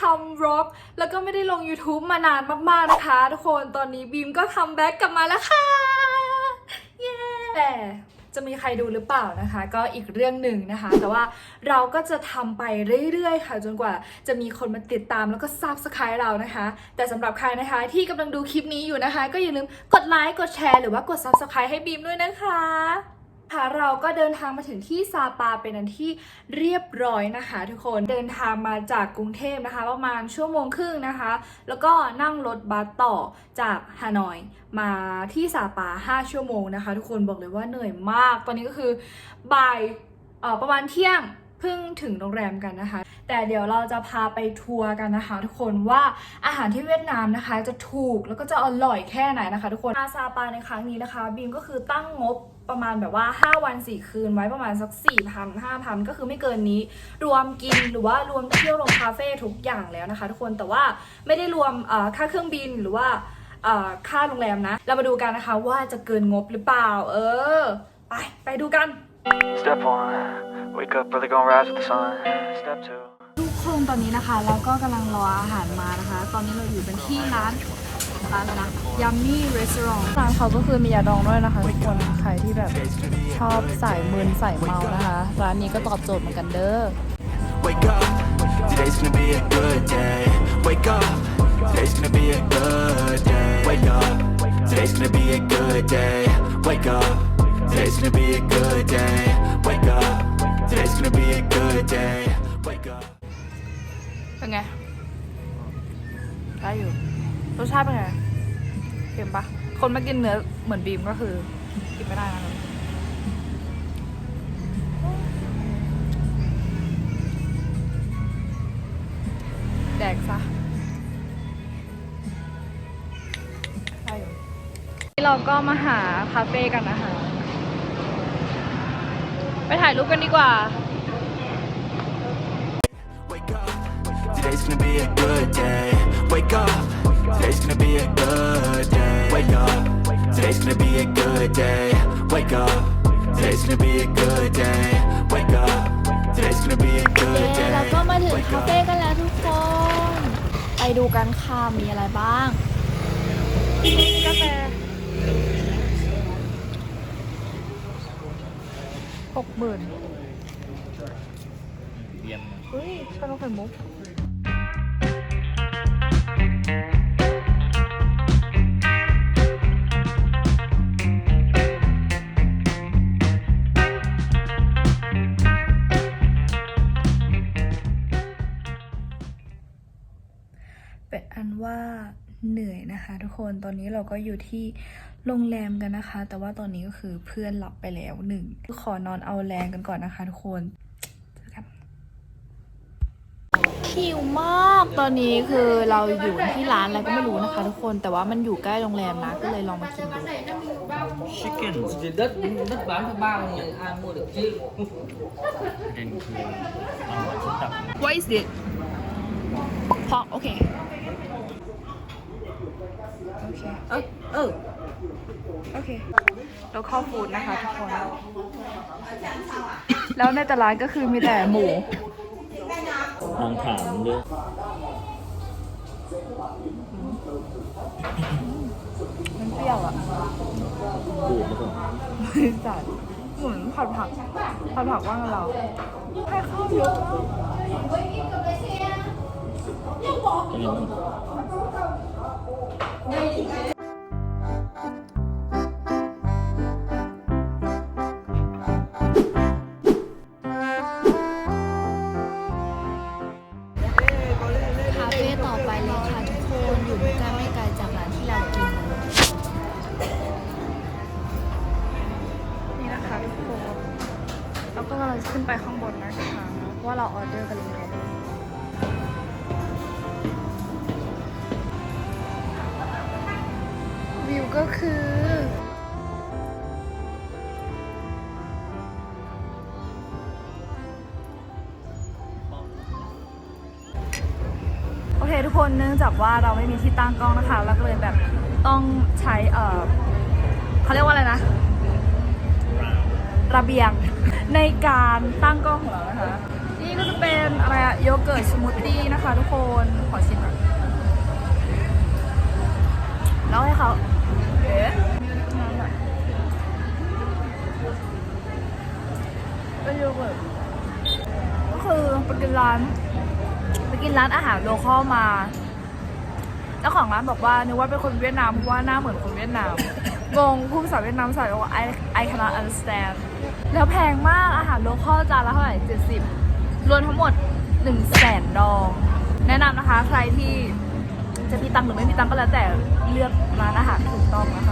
ทำร็อกแล้วก็ไม่ได้ลง YouTube มานานมากๆนะคะ ทุกคนตอนนี้บีมก็คัมแบ็กกลับมาแล้วค่ะ เย้แต่จะมีใครดูหรือเปล่านะคะ ก็อีกเรื่องหนึ่งนะคะ แต่ว่าเราก็จะทำไปเรื่อยๆ ค่ะจนกว่าจะมีคนมาติดตามแล้วก็ซับสไครต์เรานะคะ แต่สำหรับใครนะคะที่กำลังดูคลิปนี้อยู่นะคะ ก็อย่าลืมกดไลค์กดแชร์หรือว่ากด subscribe ให้บีมด้วยนะคะ ค่ะเราก็เดินทางมาถึงที่ซาปาเป็นอันที่เรียบร้อยนะคะ ทุกคนเดินทางมาจากกรุงเทพนะคะ ประมาณชั่วโมงครึ่งนะคะ แล้วก็นั่งรถบัสต่อจากฮานอยมาที่ซาปา 5 ชั่วโมงนะคะ ทุกคนบอกเลยว่าเหนื่อยมาก ตอนนี้ก็คือบ่ายเอ่อประมาณเที่ยงเพิ่งถึงโรงแรมกันนะคะ แต่เดี๋ยวเราจะพาไปทัวร์กันนะคะ ทุกคนว่าอาหารที่เวียดนามนะคะ จะถูกแล้วก็จะอร่อยแค่ไหนนะคะ ทุกคนมาซาปาในครั้งนี้นะคะบีมก็คือตั้งงบประมาณแบบว่า 5 วัน 4 คืนไว้ประมาณสัก4,000 5,000ก็คือไม่เกินนี้ รวมกินหรือว่ารวมเที่ยวรวมคาเฟ่ทุกอย่างแล้วนะคะ ทุกคนแต่ว่าไม่ได้รวมค่าเครื่องบินหรือว่าค่าโรงแรมนะ เรามาดูกันนะคะว่าจะเกินงบหรือเปล่า เออ ไป ไปดูกัน Step one, wake up early, gonna rise with the sun. Step two. ทุกคนตอนนี้นะคะ เราก็กำลังรออาหารมานะคะ ตอนนี้เราอยู่เป็นที่ร้านร้านอะไรนะยัมมี่รีสอร์ทร้านเขาก็คือมียาดองด้วยนะคะทุกคนใครที่แบบชอบใส่มึนใส่เมานะคะ ร้านนี้ก็ตอบโจทย์เหมือนกันเด้อ Wake up, today's gonna be a good day. Wake up, today's gonna be a good day. Wake up, today's gonna be a good day. Wake up, today's gonna be a good day. Wake up, today's gonna be a good day. Wake up. เป็นไงได้อยู่รสชาติเป็นไงเค็มปะคนไม่กินเนื้อเหมือนบีมก็คือ กินไม่ได้นะแดกซะได้อยู่นี่เราก็มาหาคาเฟ่กันนะคะไปถ่ายรูปกันดีกว่า Wake up, today's gonna be a good day. Wake up, today's gonna be a good day. Wake up, today's gonna be a good day. Wake up, today's gonna be a good day. Wake up, today's gonna be a เย้ good day. แล้วก็มาถึง Wake คา up. เฟ่กันแล้วทุกคน ไปดูกันค่ะ มีอะไรบ้าง กาแฟหกหมื่นเฮ้ยชานมไข่มุก เป็นอันว่าเหนื่อยนะคะ ทุกคนตอนนี้เราก็อยู่ที่โรงแรมกันนะคะ แต่ว่าตอนนี้ก็คือเพื่อนหลับไปแล้วหนึ่งขอนอนเอาแรงกันก่อนนะคะ ทุกคนเจอกันหิวมากตอนนี้คือเราอยู่ที่ร้านอะไรก็ไม่รู้นะคะ ทุกคนแต่ว่ามันอยู่ใกล้โรงแรมนะก็เลยลองมากินดู Thì đất đất bán cho bao nhiêu ai mua được chứ What is it พอ โอเคโอเค ơ ơ โอเคเราเข้าฟูดนะคะทุกคน แล้วในแต่ร้านก็คือมีแต่หมูลองถามเรื่องมันเปรี้ยวอะบูดหรือเปล่าไม่จัดเหมือนผัดผักผัดผักว่างกับเราให้ข้าวเยอะมาก ก็กำลังจะขึ้นไปข้างบนนะคะเพราะว่าเราออเดอร์กันแล้ววิวก็คือโอเคทุกคนเนื่องจากว่าเราไม่มีที่ตั้งกล้องนะคะเราก็เลยแบบต้องใช้เออเขาเรียกว่าอะไรนะ ระเบียงในการตั้งกล้องของเรานะคะ นี่ก็จะเป็นอะไรอะโยเกิร์ตสมูทตี้นะคะทุกคนขอชิมหน่อยแล้วให้เขาเอ๊ะเปโยเกิร์ตก็คือไปกินร้านไปกินร้านอาหารโลคอลมาแล้วของร้านบอกว่านึกว่าเป็นคนเวียดนามเพราะว่าหน้าเหมือนคนเวียดนาม งงผู้ภาษาเวียดนามใส่ว่า I I cannot understand แล้วแพงมากอาหารโลคอลจานละเท่าไหร่ 70 รวมทั้งหมด 1 0 0 0 0แสนดอง แนะนำนะคะใครที่จะมีตังค์หรือไม่มีตังค์ก็แล้วแต่เลือกร้านอาหารถูกต้องนะคะ